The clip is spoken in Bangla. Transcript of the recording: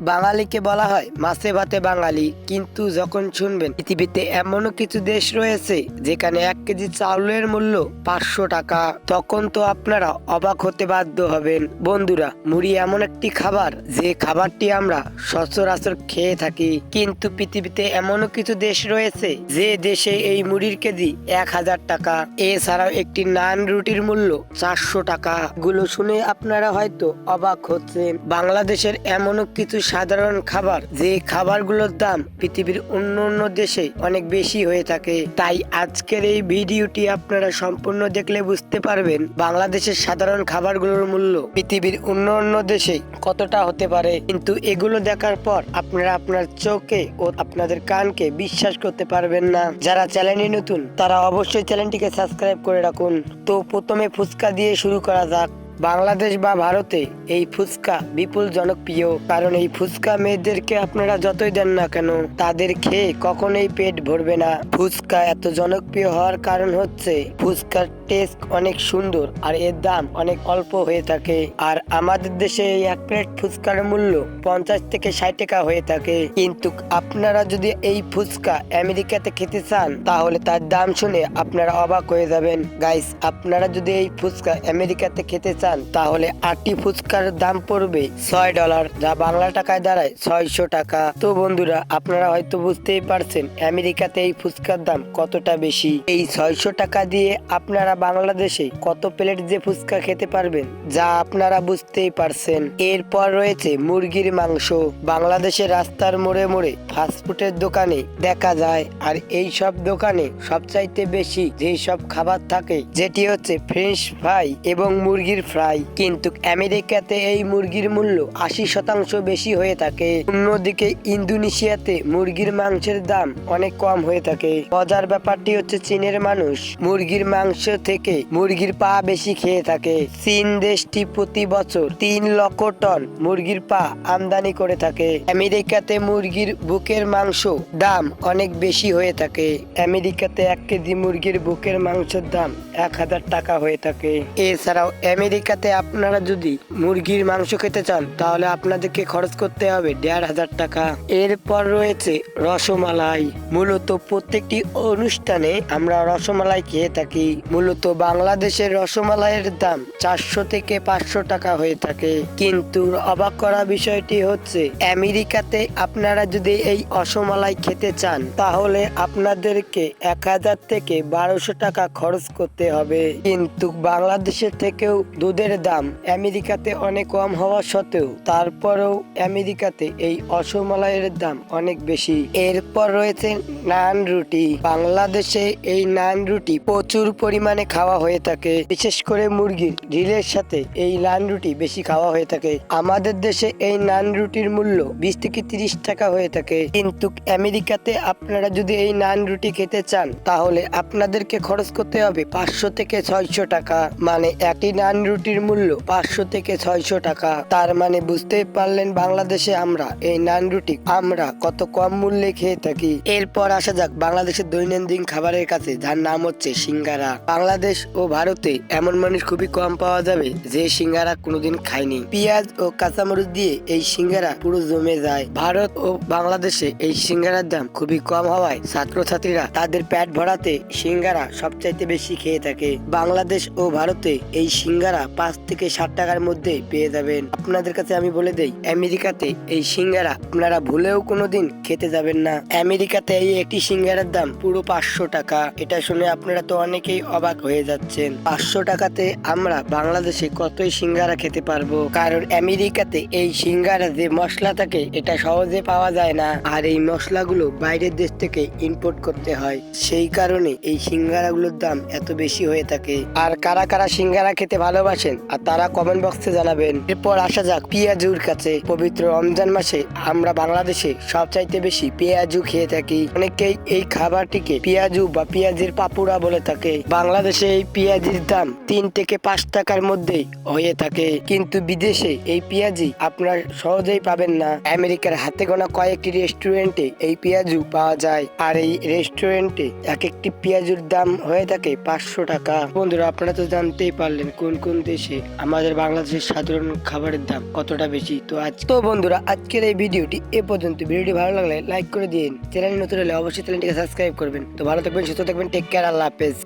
বাঙালিকে বলা হয় মাছে ভাতে বাঙালি। কিন্তু যখন শুনবেন, পৃথিবীতে এমনও কিছু দেশ রয়েছে যেখানে এক কেজি চাউলের মূল্য পাঁচশো টাকা, তখন তো আপনারা অবাক হতে বাধ্য হবেন। বন্ধুরা, মুড়ি এমন একটি খাবার, যে খাবারটি আমরা সচরাচর খেয়ে থাকি। কিন্তু পৃথিবীতে এমনও কিছু দেশ রয়েছে যে দেশে এই মুড়ির কেজি এক হাজার টাকা। এছাড়াও একটি নান রুটির মূল্য চারশো টাকা। গুলো শুনে আপনারা হয়তো অবাক হচ্ছেন। বাংলাদেশের এমনও কিছু সাধারণ খাবার, যে খাবারগুলোর দাম পৃথিবীর অন্য অন্য দেশে অনেক বেশি হয়ে থাকে। তাই আজকের এই ভিডিওটি আপনারা সম্পূর্ণ দেখলে বুঝতে পারবেন বাংলাদেশের সাধারণ খাবারগুলোর মূল্য পৃথিবীর অন্য অন্য দেশে কতটা হতে পারে। কিন্তু এগুলো দেখার পর আপনারা আপনার চোখে ও আপনাদের কানকে বিশ্বাস করতে পারবেন না। যারা চ্যানেলে নতুন, তারা অবশ্যই চ্যানেলটিকে সাবস্ক্রাইব করে রাখুন। তো প্রথমে ফুচকা দিয়ে শুরু করা যাক। বাংলাদেশ বা ভারতে এই ফুচকা বিপুল জনপ্রিয়। কারণ এই ফুচকা মেয়েদেরকে আপনারা যতই দেন না কেন, তাদের খেয়ে কখনোই পেট ভরবে না। ফুচকা এত জনপ্রিয় হওয়ার কারণ হচ্ছে, ফুচকার টেস্ট অনেক সুন্দর আর এর দাম অনেক অল্প হয়ে থাকে। আর আমাদের দেশে এই এক প্লেট ফুচকার মূল্য পঞ্চাশ থেকে ষাট টাকা হয়ে থাকে। কিন্তু আপনারা যদি এই ফুচকা আমেরিকাতে খেতে চান, তাহলে তার দাম শুনে আপনারা অবাক হয়ে যাবেন। গাইস, আপনারা যদি এই ফুচকা আমেরিকাতে খেতে চান তাহলে আটটি ফুচকার দাম পড়বে ছয় ডলার, যা বাংলা টাকায় দাঁড়ায় ছয়শো টাকা। তো বন্ধুরা, আপনারা হয়তো বুঝতেই পারছেন আমেরিকাতে এই ফুচকার দাম কতটা বেশি। এই ছয়শো টাকা দিয়ে আপনারা বাংলাদেশে কত প্লেট যে ফুচকা খেতে পারবেন, যা আপনারা বুঝতেই পারছেন। এরপর রয়েছে মুরগির মাংস। বাংলাদেশের রাস্তার মোড়ে মোড়ে ফাস্টফুডের দোকানে দেখা যায়, আর এই সব দোকানে সবচাইতে বেশি যেই সব খাবার থাকে, যেটি হচ্ছে ফ্রেঞ্চ ফ্রাই এবং মুরগির ফ্রাই কিন্তু আমেরিকাতে এই মুরগির মূল্য আশি শতাংশ বেশি হয়ে থাকে। অন্যদিকে ইন্দোনেশিয়াতে মুরগির মাংসের দাম অনেক কম হয়ে থাকে। মজার ব্যাপারটি হচ্ছে চীনের মানুষ মুরগির মাংস থেকে মুরগির পা বেশি খেয়ে থাকে। চীন দেশটি প্রতি বছর তিন লক্ষ টন মুরগির পা আমদানি করে থাকে। আমেরিকাতে মুরগির বুকের মাংস দাম অনেক বেশি হয়ে থাকে। আমেরিকাতে এক কেজি মুরগির বুকের মাংসের দাম এক হাজার টাকা হয়ে থাকে। এছাড়াও আমেরিকাতে আপনারা যদি মুরগির মাংস খেতে চান, তাহলে আপনাদেরকে খরচ করতে হবে দেড় হাজার টাকা। এরপর রয়েছে রসমালাই। মূলত প্রত্যেকটি অনুষ্ঠানে আমরা রসমালাই খেয়ে থাকি। মূলত বাংলাদেশের রসমালাইয়ের দাম চারশো থেকে পাঁচশো টাকা হয়ে থাকে। কিন্তু অবাক করা বিষয়টি হচ্ছে, আমেরিকাতে আপনারা যদি এই রসমালাই খেতে চান, তাহলে আপনাদেরকে এক হাজার থেকে বারোশো টাকা খরচ করতে হবে। কিন্তু বাংলাদেশের থেকেও দুধের দাম আমেরিকাতে অনেক কম হওয়া সত্ত্বেও তারপরেও আমেরিকাতে এই অসমালাইয়ের দাম অনেক বেশি। এরপর রয়েছে নান রুটি। বাংলাদেশে এই নান রুটি প্রচুর পরিমাণে খাওয়া হয়ে থাকে। বিশেষ করে মুরগির ঢিলের সাথে এই নান রুটি বেশি খাওয়া হয়ে থাকে। আমাদের দেশে এই নান রুটির মূল্য বিশ থেকে তিরিশ টাকা হয়ে থাকে। কিন্তু আমেরিকাতে আপনারা যদি এই নান রুটি খেতে চান, তাহলে আপনাদেরকে খরচ করতে হবে পাঁচশো থেকে ছয়শো টাকা। মানে একটি নান রুটির মূল্য পাঁচশো থেকে ছয়শো টাকা। তার মানে বুঝতেই পারলেন বাংলাদেশে আমরা, এই নান রুটি, আমরা কত কম মূল্যে খেয়ে থাকি। এরপর আসা যাক বাংলাদেশের দৈনন্দিন খাবারের কাছে, যার নাম হচ্ছে সিঙ্গারা। বাংলাদেশ ও ভারতে এমন মানুষ খুবই কম পাওয়া যাবে, যে সিঙ্গারা কোনোদিন খায়নি। পেঁয়াজ ও কাঁচামরিচ দিয়ে এই সিঙ্গারা পুরো জমে যায়। ভারত ও বাংলাদেশে এই সিঙ্গারার দাম খুবই কম হওয়ায় ছাত্রছাত্রীরা তাদের পেট ভরাতে সিঙ্গারা সবচাইতে বেশি খেয়ে থাকে। বাংলাদেশ ও ভারতে এই সিঙ্গারা পাঁচ থেকে ষাট টাকার মধ্যে পেয়ে যাবেন। আপনাদের কাছে আমি বলে দেই, আমেরিকাতে এই সিঙ্গারা আপনারা ভুলেও কোনোদিন খেতে যাবেন না। আমেরিকাতে এই একটি সিঙ্গারার দাম পুরো পাঁচশো টাকা। এটা শুনে আপনারা তো অনেকেই অবাক হয়ে যাচ্ছেন। পাঁচশো টাকাতে আমরা বাংলাদেশে কতই সিঙ্গারা খেতে পারব? কারণ আমেরিকাতে এই সিঙ্গারা যে মশলা থাকে, এটা সহজে পাওয়া যায় না। আর এই মশলাগুলো বাইরের দেশ থেকে ইম্পোর্ট করতে হয়। সেই কারণে এই সিঙ্গারাগুলোর দাম এত বেশি হয়ে থাকে। আর কারা কারা সিঙ্গারা খেতে ভালোবাসেন আর তারা কমেন্ট বক্সে জানাবেন। এরপর আসা যাক পেঁয়াজুর কাছে। পবিত্র রমজান মাসে আমরা বাংলাদেশে সবচাইতে বেশি পেঁয়াজু খেয়ে থাকি। অনেকেই এই খাবারটিকে পেঁয়াজু বা পেঁয়াজের পাপুড়া বলে থাকে। বাংলাদেশে এই পেঁয়াজির দাম তিন থেকে পাঁচ টাকার মধ্যেই হয়ে থাকে। কিন্তু বিদেশে এই পেঁয়াজি আপনার সহজেই পাবেন না। আমেরিকার হাতে গোনা কয়েকটি রেস্টুরেন্টে এই পেঁয়াজু পাওয়া যায়। আর এই রেস্টুরেন্টে এক একটি পেঁয়াজুর দাম হয়ে থাকে পাঁচশো টাকা। বন্ধুরা, আপনারা তো জানতেই পারলেন কোন কোন দেশে আমাদের বাংলাদেশের সাধারণ খাবারের দাম কতটা বেশি? তো আজ তো বন্ধুরা, আজকের এই ভিডিওটি এ পর্যন্ত। ভিডিওটি ভালো লাগলে লাইক করে দিন। চ্যানেল নতুন হলে অবশ্যই চ্যানেলটিকে সাবস্ক্রাইব করবেন। তো ভালো থাকবেন, সুস্থ থাকবেন টেক কেয়ার আল্লাহ হাফেজ।